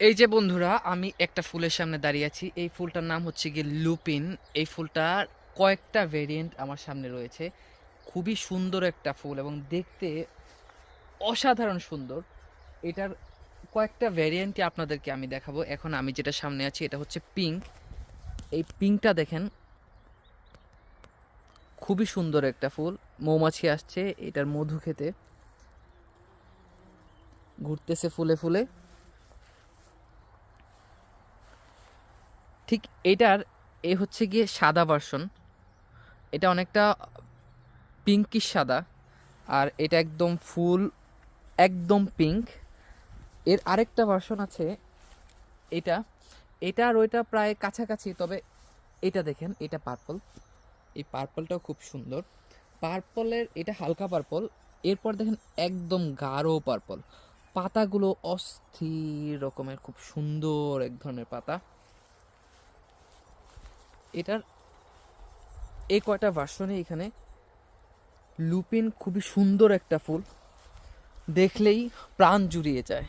এই যে বন্ধুরা, আমি একটা ফুলের সামনে দাঁড়িয়ে আছি। এই ফুলটার নাম হচ্ছে গিয়ে লুপিন। এই ফুলটার কয়েকটা ভেরিয়েন্ট আমার সামনে রয়েছে। খুবই সুন্দর একটা ফুল এবং দেখতে অসাধারণ সুন্দর। এটার কয়েকটা ভেরিয়েন্টই আপনাদেরকে আমি দেখাবো। এখন আমি যেটা সামনে আছি, এটা হচ্ছে পিঙ্ক এই পিঙ্কটা দেখেন, খুবই সুন্দর একটা ফুল। মৌমাছি আসছে, এটার মধু খেতে। ঘুরতেছে ফুলে ফুলে। ঠিক এটার এ হচ্ছে গিয়ে সাদা ভার্সন এটা অনেকটা পিঙ্কিশ সাদা আর এটা একদম ফুল একদম পিঙ্ক এর আরেকটা ভার্সন আছে এটা। এটা আর ওইটা প্রায় কাছাকাছি, তবে এটা দেখেন, এটা পার্পল এই পার্পলটাও খুব সুন্দর। পার্পলের এটা হালকা পার্পল এরপর দেখেন একদম গাঢ় পার্পল পাতাগুলো অস্থির রকমের, খুব সুন্দর এক ধরনের পাতা। এটার এই কয়টা ভার্সনে এখানে? লুপিন খুবই সুন্দর একটা ফুল। দেখলেই প্রাণ জুড়িয়ে যায়।